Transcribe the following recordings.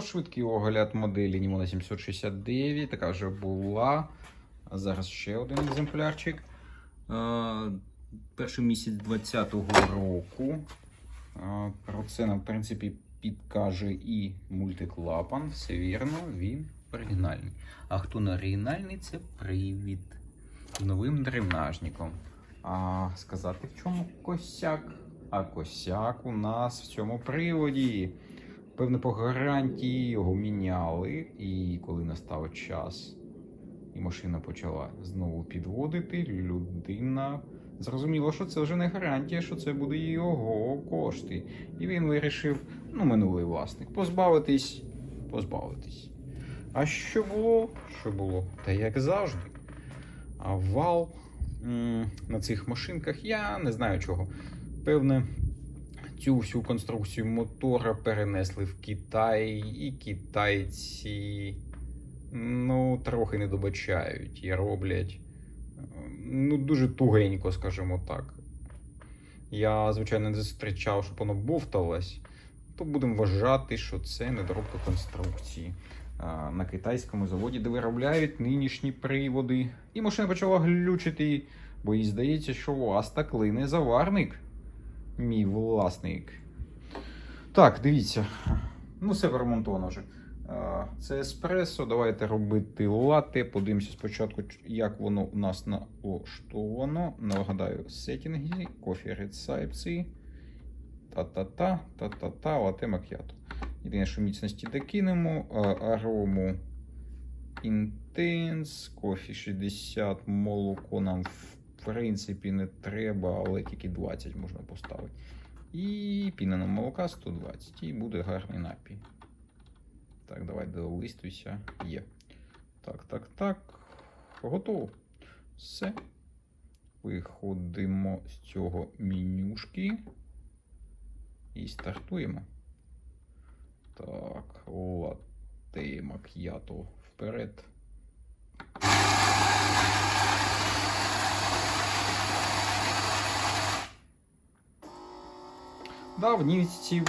швидкий огляд моделі Німона 769. Така вже була. Зараз ще один екземплярчик. Е, Перший місяць 2020 року. Е, Про це нам, в принципі, підкаже і мультиклапан. Все вірно, він оригінальний. А хто не оригінальний, це привід новим дренажником. А сказати, в чому косяк? А косяк у нас в цьому приводі. Певне, по гарантії його міняли, і коли настав час, і машина почала знову підводити, людина зрозуміла, що це вже не гарантія, що це буде його кошти. І він вирішив, ну, минулий власник, позбавитись, позбавитись. А що було? Що було? Та як завжди. А вал на цих машинках я не знаю чого. Певне, цю всю конструкцію мотора перенесли в Китай, і китайці ну, трохи не добачають і роблять ну, дуже тугенько, скажімо так. Я, звичайно, не зустрічав, щоб воно бовталось, то будемо вважати, що це недоробка конструкції. На китайському заводі, де виробляють нинішні приводи. І машина почала глючити, бо їй здається, що у вас так лине заварник. Мій власник. Так, дивіться. Ну, все перемонтовано вже. Це еспресо. Давайте робити лати. Подивимося спочатку, як воно у нас налаштовано. Нагадаю, сеттінги, кофі рецепції. Та-та-та, та-та-та, лате мак'ято. Єдине, що міцності докинемо. Арому інтенс, кофі 60, молоко нам в принципі не треба, але тільки 20 можна поставити. І пінена молока 120. І буде гарний напій. Так, давай долистуйся. Є. Так, так, так. Готово. Все. Виходимо з цього менюшки. І стартуємо. Так, латте мак'ято вперед. Да, в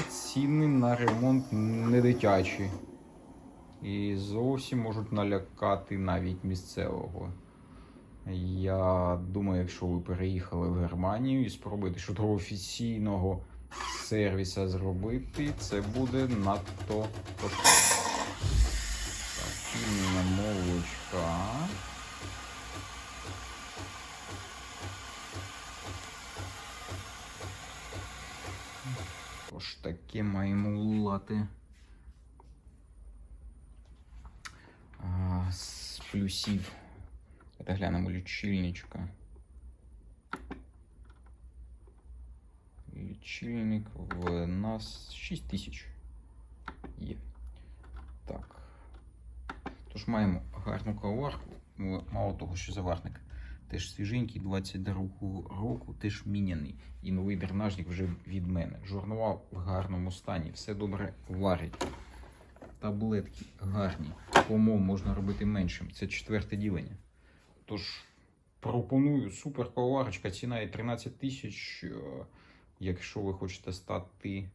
ціни на ремонт не дитячі. І зовсім можуть налякати навіть місцевого. Я думаю, якщо ви переїхали в Германію і спробуєте щось офіційного сервіса зробити, це буде надто коштовно. Тож таке маємо лати. А, з плюсів. Переглянемо лічильничка. Лічильник в нас 6 тисяч є. Так. Тож маємо гарну каварку. Мало того, що заварник теж свіженький, 22 року, теж міняний. І новий дренажник вже від мене. Журнова в гарному стані, все добре варить. Таблетки гарні. Помол можна робити меншим. Це четверте ділення. Тож пропоную супер коварочка, ціна є 13 тисяч. Е, Якщо ви хочете стати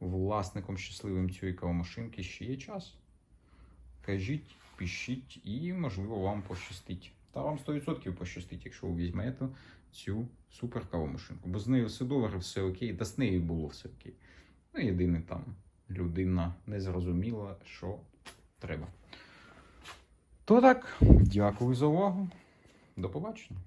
власником щасливим цієї кавомашинки, ще є час. Кажіть, пишіть і, можливо, вам пощастить. Та вам 100% пощастить, якщо ви візьмете цю супер кавомашинку. Бо з нею все добре, все окей, та з нею було все окей. Ну, єдине там людина не зрозуміла, що треба. То так, дякую за увагу. До побачення.